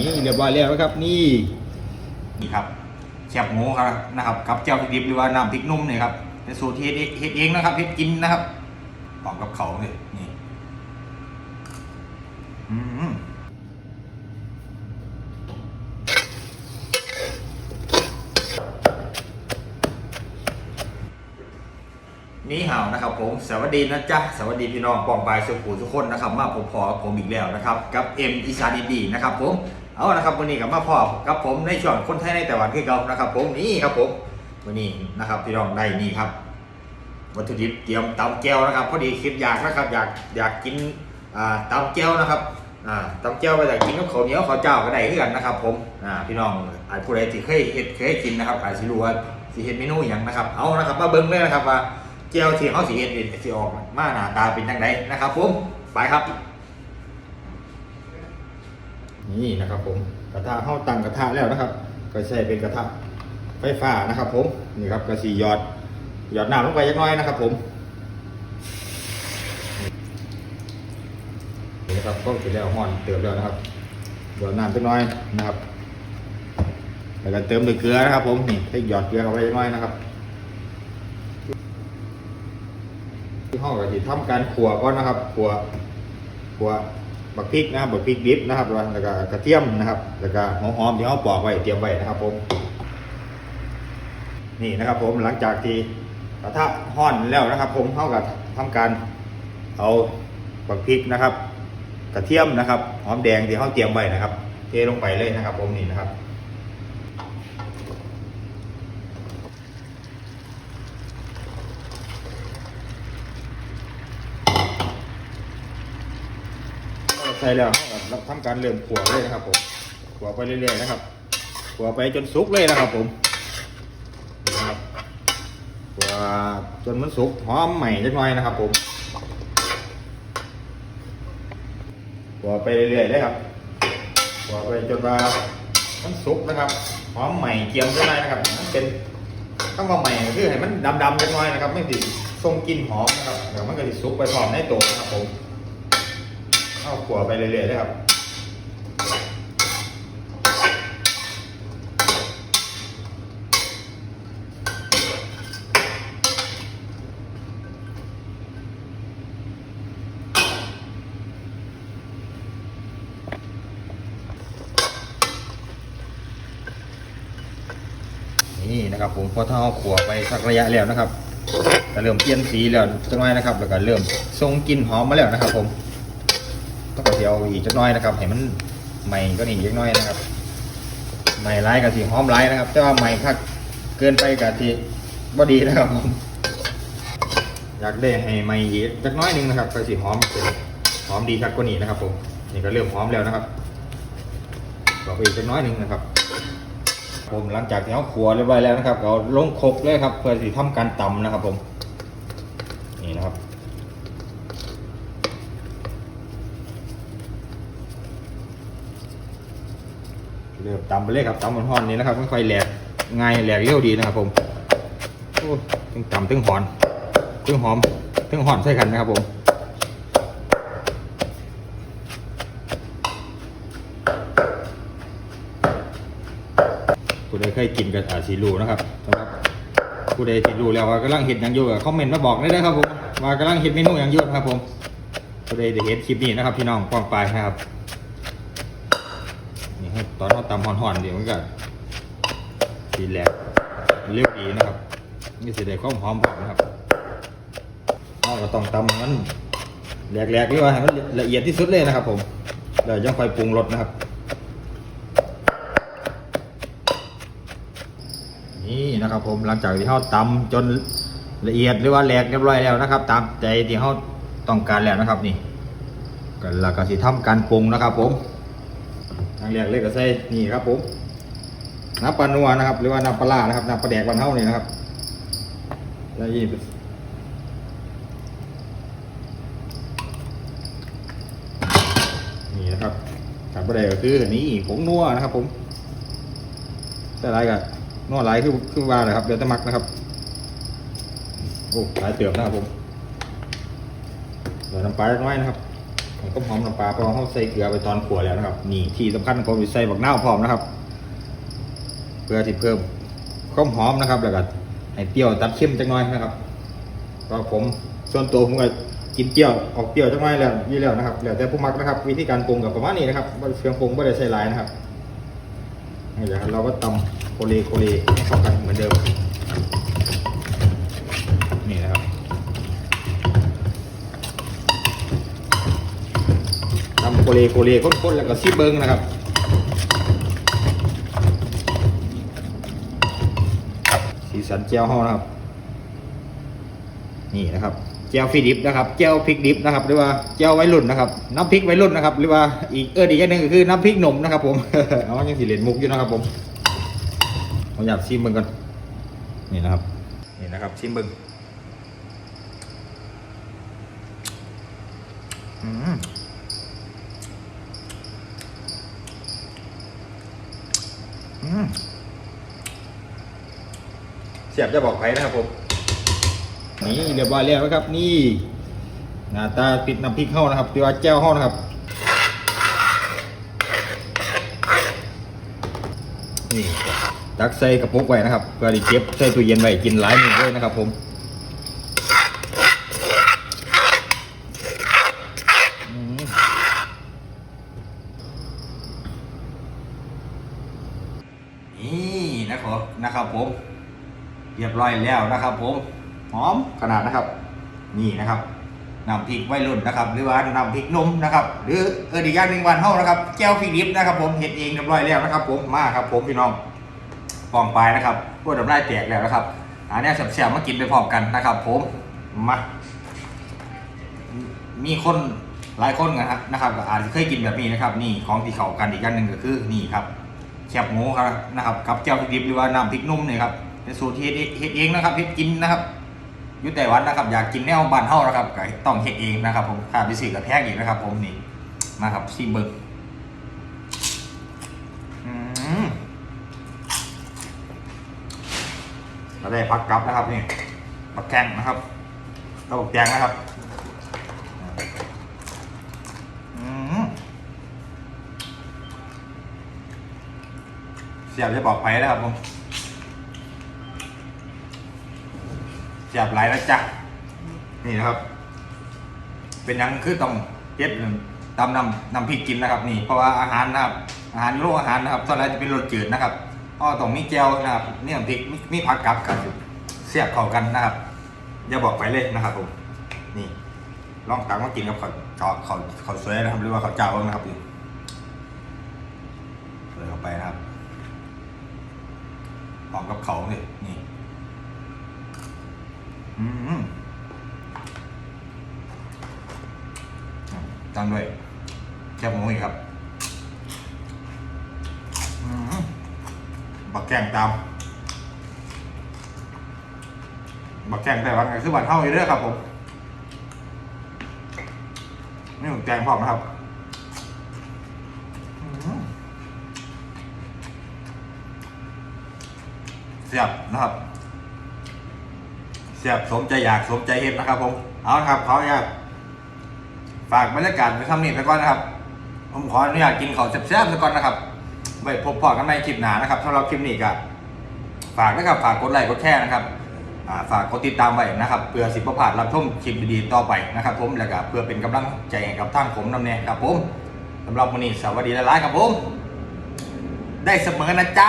นี่เรียบร้อยแล้วนะครับนี่นี่ครับแคบหมูครับนะครับกับเจ้าพริกดิบหรือว่าน้ำพริกนุ่มเนี่ยครับเป็นสูตรที่เฮ็ดเองเฮ็ดเองนะครับเฮ็ดกินนะครับปอกกับเขาเลยนี่อืมนี่ห่าวนะครับผมสวัสดีนะจ๊ะสวัสดีพี่น้องปองปายสุขุทุกคนนะครับ มาผมพอผมอีกแล้วนะครับ กับเอ็มอีสานดีนะครับผม เอานะครับวันนี้กับมาพอกับผมในช่วงคนไทยในแต่วันคือเก่านะครับ ผมนี่ครับผมวันนี้นะครับพี่น้องได้นี่ครับ วัตถุดิบเตรียมตำแก้วนะครับพอดีคิดอยากนะครับอยากอยากกินอ่าตำแก้วนะครับอ่าตำแก้วไปอยากกินกับข้าวเหนียวข้าวเจ้าก็ได้เหมือนกันนะครับ ผมพี่น้องอาจผู้ใดที่เคยเห็ดเคยกินนะครับอาจจะรู้ว่าสิเห็ดเมนูอย่างนะครับเอานะครับมาเบิ้งเลยนะครับว่าแก้วที่เขาสิเห็ดนี่สิออกมาหน้าตาเป็นยังไงนะครับ ผมไปครับ นี่นะครับผมกระทะเข้าตั้งกระทะแล้วนะครับ ก็ใช้เป็นกระทะไฟฟ้านะครับ ผมนี่ครับกระสีหยอดหยอดน้ำลงไปยักน้อยนะครับ ผมนี่นะครับก็เสร็จแล้วห่อนเติมแล้วนะครับหยอดน้ำจักน้อยนะครับแล้วก็เติมด้วยเกลือนะครับ ผมนี่ให้หยอดเกลือเข้าไปยักน้อยนะครับที่ห้องก็ที่ทำการขัวก่อนนะครับขัวขัว บักพริกนะครับบักพริกดิบนะครับแล้วก็กระเทียมนะครับ แล้วก็หัวหอมที่เขาปอกไว้เตรียมไว้นะครับ ผม นี่นะครับ ผมหลังจากที่กระทะห้อนแล้วนะครับ ผมเขากับทำการเอาบักพริกนะครับ กระเทียมนะครับหอมแดงที่เขาเตรียมไว้นะครับ เทลงไปเลยนะครับ ผมนี่นะครับ ใส่แล้วเขาทำการเริ่มขัวเลยนะครับผมขัวไปเรื่อยๆนะครับขัวไปจนสุกเลยนะครับผมนะครับตัวจนมันสุกหอมใหม่จักหน่อยนะครับ ผมตัวไปเรื่อยๆเลยครับตัวไปจนว่ามันสุกนะครับหอมใหม่เกียมจักหน่อยนะครับมันเป็นข้างว่าใหม่คือให้มันดำๆจักหน่อยนะครับ ไม่ติดทรงกลิ่นหอมนะครับเดี๋ยวมันก็จะสุกไปพร้อมในตัวนะครับผม เข้าขัวไปเรื่อยๆเลยครับนี่นะครับผมพอถ้าเอาขัวไปสักระยะแล้วนะครับก็เริ่มเปลี่ยนสีแล้วจักหน่นะครับ แล้วก็เริ่มทรงกลิ่นหอมมาแล้วนะครับผม ต้องก็เดี๋ยวอีกจักน่อยนะครับให้มันใหม่ก็นี่จักน่อยนะครับ ใหม่ร้ายกับสีหอมร้ายนะครับ แต่ว่าใหม่คักเกินไปกับที่บ่ดีนะครับผมอยากได้ให้ใหม่อีกจักน้อยหนึงนะครับก็สีหอมเป็นหอมดีคักกว่านี้นะครับ ผมนี่ก็เริ่มหอมแล้วนะครับต่อไปอีกจักน้อยหนึงนะครับผมหลังจากที่เขาขัวเรียบร้อยแล้วนะครับเราลงคกเลยครับเพื่อที่ทำการตำนะครับผมนี่นะครับ เริ่มตำไปเลยครับตำมันห่อนนี่นะครับไม่ค่อยแหลกง่ายแหลกเร็วดีนะครับผมโอ้ตึงตำตึงหอนตึงหอมตึงหอนใส่กันนะครับผมผู้ใดเคยกินกับอาซีรูนะครับสำหรับผู้ใดที่รู้แล้วว่ากำลังเห็นอย่างอยู่ก็คอมเมนต์มาบอกได้เลยครับผมว่ากำลังเห็นเมนูอย่างอยู่นะครับผมผู้ใดได้เห็นคลิปนี้นะครับพี่น้องกว้างปนะครับ ตอนเขาตำห่อนๆเดี๋ยวมันก็สีแหลกเรียบดีนะครับนี่สีแดงความหอมพร้อมนะครับเราก็ต้องตำมันแหลกๆหรือว่าให้มันละเอียดที่สุดเลยนะครับ ผมเดี๋ยวยังค่อยปรุงรสนะครับ นี่นะครับผมหลังจากที่เขาตำจนละเอียดหรือว่าแหลกเรียบร้อยแล้วนะครับ ตามใจที่เขาต้องการแล้วนะครับนี่ก็แล้วก็สิทำการปรุงนะครับผม ทางแรกเลยก็ใส่นี่ครับผมน้ำปลานัวนะครับ หรือว่าน้ำปลานะครับน้ำปลาแดกวันเท่านี่นะครับแล้วยี่นี่นะครับการปลาแดกก็คือนี่ผงนัวนะครับ ผมแต่ไรกันนวไหลคือคือว่าเลยครับเดือดตะมักนะครับโอ้หลายเติมนะครับผมเดี๋ยวน้ำปลาเล็กน้อยนะครับ ก็หอมน้ำปลาเพราะเขาใส่เกลือไปตอนขัวแล้วนะครับ นี่ที่สำคัญก็มีใส่บักเน่าพร้อมนะครับเพื่อที่เพิ่มความหอมนะครับ แล้วก็ให้เปรี้ยวตัดเข้มจังน้อยนะครับก็ผมส่วนตัวผมก็กินเปรี้ยวออกเปรี้ยวจังน้อยแล้วนี่แล้วนะครับแล้วแต่ผู้มักนะครับ วิธีการปรุงกับประมาณนี้นะครับเครื่องปรุงไม่ได้ใส่หลายนะครับเนี่แหละครับเราก็ตำโคเลโคเลให้เข้ากันเหมือนเดิมนี่นะครับตำโคเลโคเลข้นๆแล้วก็ซีเบิงนะครับสีสันเจียวห่อนะครับ นี่นะครับเจียวฟรีดิบนะครับเจียวพริกดิบนะครับ หรือว่าเจียวไว้รุ่นนะครับ น้ำพริกไว้รุ่นนะครับ หรือว่าอีกเอออีกอย่างหนึ่งก็คือน้ำพริกหนมนะครับ ผมเอายังสีเหรียญมุกอยู่นะครับ ผมผมอยากชิมเบิงกันนี่นะครับ นี่นะครับชิมเบิงอืมอืม เสียบจะบอกไปนะครับผมนี่เรียบร้อยแล้วนะครับ นี่หน้าตาติดน้ำพริกเข้านะครับตีว่าแจ้วเข้านะครับ นี่ตักใส่กระปุกไว้นะครับเพื่อที่เก็บใส่ตู้เย็นไว้กินหลายมื้อเลยนะครับผมอืมนี่นะครับนะครับผม เรียบร้อยแล้วนะครับ ผมหอมขนาดนะครับ นี่นะครับน้ำพริกไว้รุ่นนะครับ หรือว่าน้ำพริกนมนะครับ หรือเออดีกอย่างหนึ่งวันเท่านะครับแก้วพริกดิบนะครับ ผมเห็ดเองเรียบร้อยแล้วนะครับ ผมมาครับ ผมพี่น้องปองปลายนะครับพวกดำไล่แตกแล้วนะครับอันนี้แซ่บๆมากินไปพร้อมกันนะครับ ผมมามีคนหลายคนนะครับนะครับอาจจะเคยกินแบบนี้นะครับ นี่ของที่เขากันอีกอย่างหนึ่งก็คือนี่ครับแคบหมูครับนะครับกับแก้วพริกดิบหรือว่าน้ำพริกนุ่มเนี่ยครับ เป็นสูตรที่เฮ็ดเฮ็ดเองนะครับเฮ็ดกินนะครับอยุแต่วันนะครับอยากกินแนวบ้านเฮานะครับก็ต้องเฮ็ดเองนะครับ ผมค่าพิเศษกับแพงอีกนะครับ ผมนี่มาครับซีเบิร์กมเราได้พักกลับนะครับนี่ปักแกงนะครับเราบักแกงนะครับอืมเสียบจะบอกไปนะครับผม เสีย บหลายแล้วจ้ะนี่นะครับ เป็นยังคือต้องเฮ็ดตำนำนำพริกกินนะครับ นี่เพราะว่าอาหารนะครับ อาหารโลกอาหารนะครับส่วนใหญ่จะเป็นรสจืดนะครับก็ต้องมีแก้วนะครับนี่น้ำพริกมีมีผักกับกันเสียบเข้ากันนะครับ อย่าบอกไปเลยนะครับผมนี่ลองตักมากินกับข้าเจาะข้าวข้าสวยนะครับหรือว่าเขาเจ้านะครับนี่ใส่เข้าไปนะครับพร้อมกับเขาเลยนี่ ตามด้วยแคบหมูอีกครับบักแกงตามบักแกงแต่วันไงคือวันเท่าอยู่เด้อครับผมนี่ผมแกงพร้อมนะครับเสียบนะครับ เสียบสมใจอยากสมใจเห็นนะครับ ผมเอาครับขออนุญาตฝากบรรยากาศไปทำนี่ไปก่อนนะครับ ผมขออนุญาตกินข้าวแซ่บๆไปก่อนนะครับไว้พบพอกันในคลิปหน้านะครับสำหรับคลิปนี้ก็ฝากนะครับฝากกดไลค์กดแชร์นะครับอ่าฝากกดติดตามไว้นะครับเพื่อสิบประพาดรับชมคลิปดีๆต่อไปนะครับ ผมแล้วก็เพื่อเป็นกำลังใจให้กับท่านผมนำแน่ครับผมสำหรับวันนี้สวัสดีหลายๆครับผม ได้เสมอนะจ๊ะ